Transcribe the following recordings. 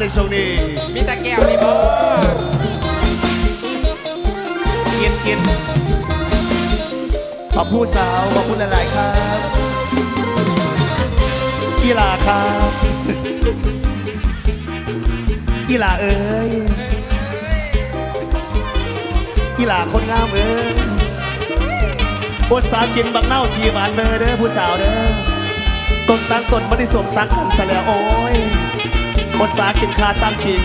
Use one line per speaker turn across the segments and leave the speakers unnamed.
ในช่วงนี้
มีตะแก้วนี่บ่
กินกินขอบผู้สาวขอบคุณหลาย ๆ ครับอีหลาครับอีหลาเอ้ยอีหลาคนงามเอ้ยอดสากินบักเน่าสีหวานเด้อเด้อผู้สาวเด้อต้นตั้งต้นบริสมตั้งกันซะแล้วโอ้ย อดสากินคาตั้งขิง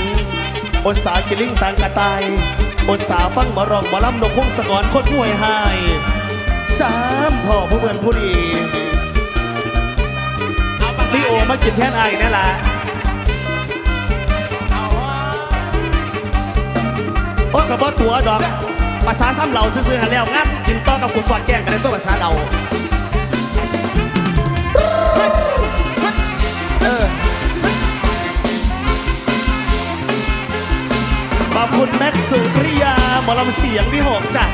อดสากินลิงตังกระตายอดสาฟังบรองบอลำนกพงศกรโคตรห่วยหายสามพ่อผู้เพื่อนผู้ดี
เอาบัง
ลีโอมากินแทนไอ้นั่นแหละ
เอาวะ
โอ้กับบ่ตัวดอกภาษาซ้ำเราซื่อๆหันแล้วงั้นกินต่อกับคุณสอดแก้งกันในตัวภาษาเรา คุณแม็กซ์สุริยาหมอลำเสียงที่หกจ้ะ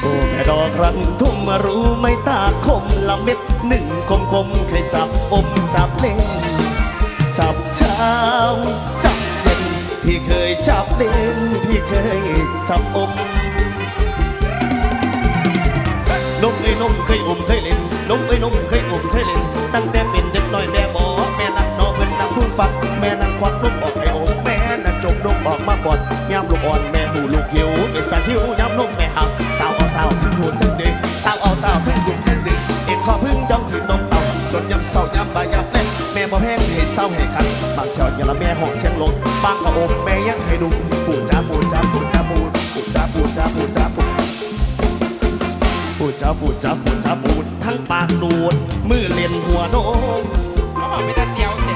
โอ้แม่ดอกรังทุ่มมารู้ไม่ตาคมละเม็ดหนึ่งคมคมๆใครจับอมจับเล่น จับเช้าจับเย็นพี่เคยจับเล่นพี่เคยจับอมนมไอ้นมเคยอมเคยเล่น นมไอ้นมเคยอมเคยเล่นตั้งแต่เป็นเด็กน้อยแม่บอกแม่นั่งนอนเป็นนั่งคุ้ฟักแม่นั่งควักนมออกให้อมแม่นั่งจกนมออกมาบอดยามลูกอ่อนแม่หูลูกหิวเอ็นตาหิวยามนมแม่หักเต้าเอาเต้าขึ้นหูทั้งเด็กเต้าเอาเต้าทั้งดุทั้งเด็กเอ็นคอพึ่งจ้องถือนมเต่าจนยำเศร้ายำบ่ายำเล่แม่บ่แห้งให้เศร้าให้คันบางเจอดอย่าละแม่หอกเสียงลงบางก็อมแม่ยังให้ดูปูจ้าปูจ้าปูจ้าปูปูจ้าปูจ้าปูจ้าปูปูจ้าปูจ้าปูาปูทั้งปากดูด มือเล่นหัวนม
เขาบอกไม่ตะเสียวเด็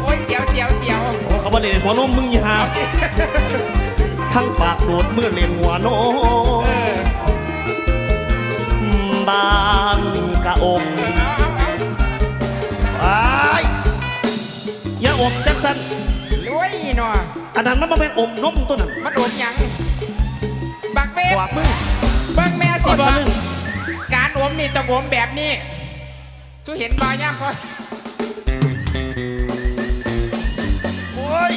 โอ้ยเสียวเสียวเสียว
โอ้เขาบอกเล่นหัวนมมึงอย่า
เอาดิ
ทั้งปากดูดมือเล่นหัวน
เอ
ม
อบา
งกะอม
เอาเอาเอา
ไอ้ายอย่าอมจังสัน
รวยหน่อ
อันนั้นมันมาเป็นอมนมตัวนั้น
มันโดนหยังบักเบ้
กวากมึง
เบิ่งแม่
ก่
สิ
อน
บอ
มา
ก
นึง
การอ มนี่ต้องอมแบบนี้ชูเห็นบอย่ามก่อน
โอ้ย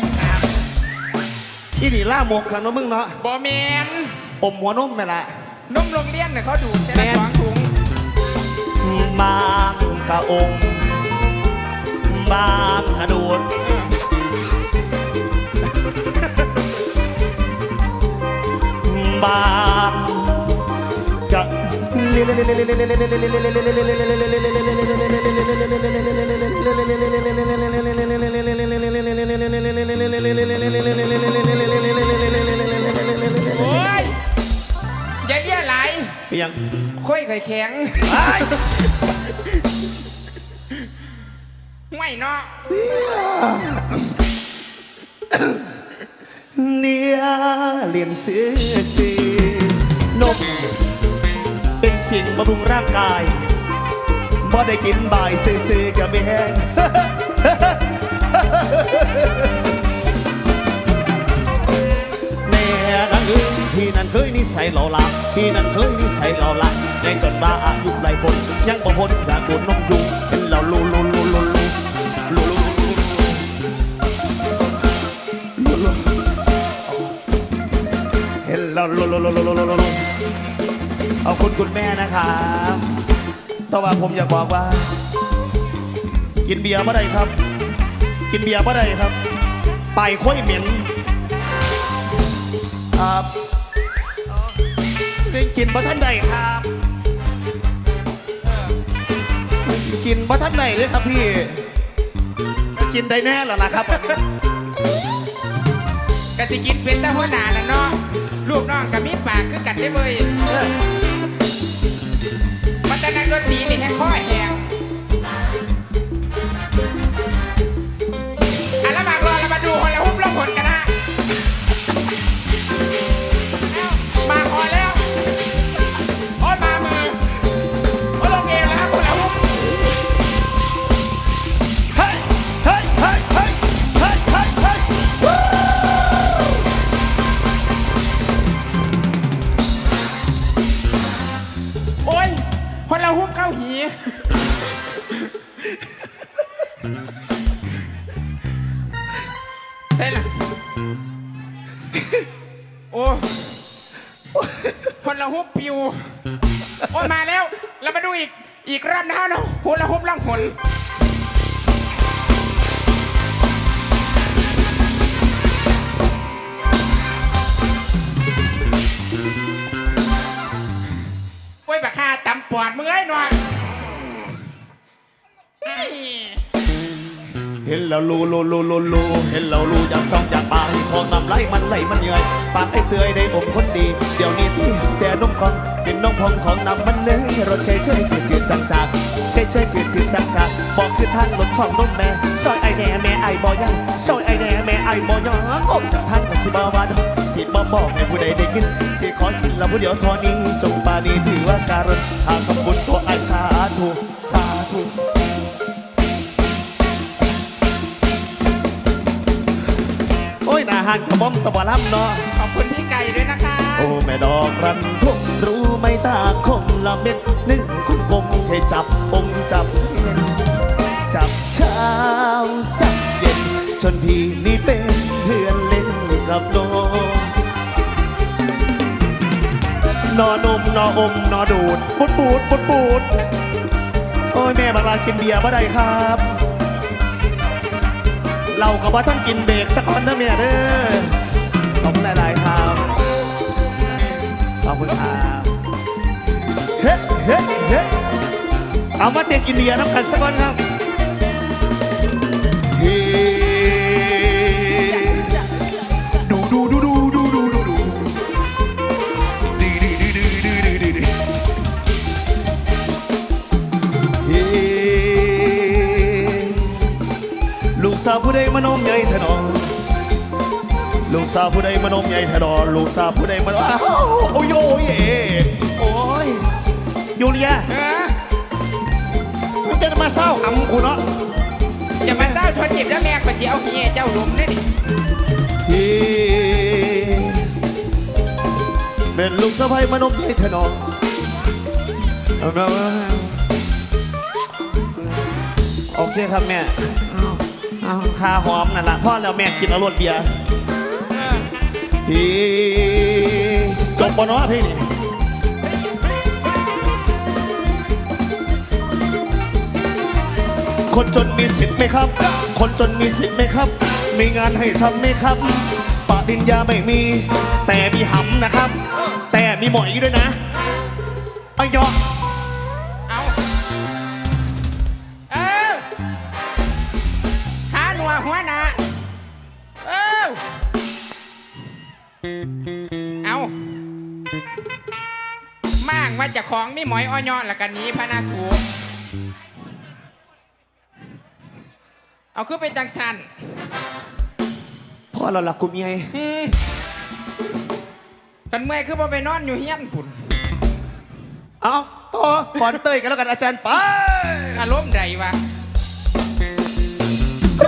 อีนี่ล่าหมกขันเนาะมึงเนาะ
บอแมน
อมหัวนมแม่ละ
นมโรงเรียนเนี่ยเขาดูดแต่
แม่
ละ
น
สองถุง
บางกะอมบางกระดูดบางกะ
โอ้ยอย่าเบี้ยไหล
ยัง
ค่อยไข่แข็ง
ไอ้
ไม่เนาะ
เนี่ยเรียนเสือสีนม เป็นสิ่งบำรุงร่างกายบ่ได้กินบ่ายเซ่ๆกับไม่แห้งแม่นั่งเอ้ยพี่นั่นเคยนิสัยหล่าละพี่นั่นเคยนิสัยหล่าละแรงจนบ้าอายุหลายคนยังบ่พ้นจากโดนนมองยุงเป็นเหล่าลูลูลูลูลูลูลูเห็นเหล่าลูลูลูลูลู เอาคุณคุณแม่นะครับแต่ว่าผมอยากบอกว่า กินเบียร์บ่ได้ครับ กินเบียร์บ่ได้ครับ ไปค่อยเหม็นครับกินบ่ท่านใดครับกินบ่ท่านใดเลยครับพี่กินได้แน่หรอล่ะครับ
กะสิกินเป็นต่หัวหน้าน่ะเนาะลูกน้องกับมีปากคือกันได้เว้ย แต่นักดนตรีนี่แห้งข้อแหง ใช่ละโอ้คนละหุบปิว โอ้ยมาแล้ว เรามาดูอีก อีกรอบนะฮะเนาะหัวละหุบล่องหนโอ้ยบักฆ่าตำปอดมึงเอ้ยหน่อย
ห็นแล้วลูลูลูลูลูเห็นแล้วลูอยากช่องอยากปากของน้ำไหลมันไหลมันเหนื่อยปากไอ้เตยได้ผมคนดี เดี๋ยวนี้ที่แต่นมของเป็นนมพองของน้ำมันเนยรสเชยเชยจืดจืดจางจางเชยเชยจืดจืดจางจางบอกคือทางรถของนมแม่ซอยไอแน่แม่ไอบ่ยังซอยไอแน่แม่ไอบ่ยังออกจากทางก็สิบ่าวาดอสิบ่บอกให้ผู้ใดได้กินสิขอกินแล้วผู้เดียวทอนี้จงปานี้ถือว่าการนทางขอบคุณตัวไอสาธุสาธุ โอ้ยนาหันกระหม่อมตะบะล้ำเนาะ
ขอบคุณพี่ไก่ด้วยนะคะ
โอ้ แม่ดอกรันทุ่งรู้ไหมตาคงละเม็ดหนึ่งคุณกลมให้จับองค์จับเย็นจับเช้าจับเย็นจนพี่นี่เป็นเพื่อนเล่นกับโลกนอนมนออมนอดูด ปุดปูดปุดปูด โอ้ยแม่บางลากินเบียร์บ่ได้ครับ เราก็ว่าท่านกินเบรกสักคนนะเมียเด้อขอบคุณหลาย ๆ ครับขอบคุณครับเฮ้เฮ้เฮ้เอามาเตะกินเบียร์น้ำกันสักคนครับาวผู้ใดมานมใหญ่แท้นอลูกสาวผู้ใดมานมใหญ่แท้นอลูกสาวผู้ใดมานอ้าวโอ้ยโอ้ยเอ๋โอ้ยยูเลีย
เออ
มันจะมาเศร้าหำกูเนาะ
จะมาเจ้าทนหยิบแล้วแม่ก็จะเอาเฮียเจ้าหลุมนี่ดิ
เฮ้เป็นลูกสะใภ้มานมใหญ่แท้นอเอาเอาเอาโอเคครับแม่ เอาเอาคาหอมนั่นแหละพ่อแล้วแม่กินเอารสเบียร์
เออ
พี่จบบเนาะพี่นี่คนจนมีสิทธิ์ไหมครับ คนจนมีสิทธิ์ไหมครับ มีงานให้ทำไหมครับปริญญาไม่มี แต่มีหำนะครับ แต่มีหมอยด้วยนะไอ้ยอ
จะของมีหมอยอ้อยอแล้วกันนี้พระนาสูเอาขึ้นไปจังสัน
พ่อเราหลักกูเมีย
อืมกันเมื่อยคือบ่ไปนอนอยู่เฮียนปุ่น
เอาต่อฟอนเต้ยกันแล้วกันอาจารย์ไป
อารมณ์ใดวะ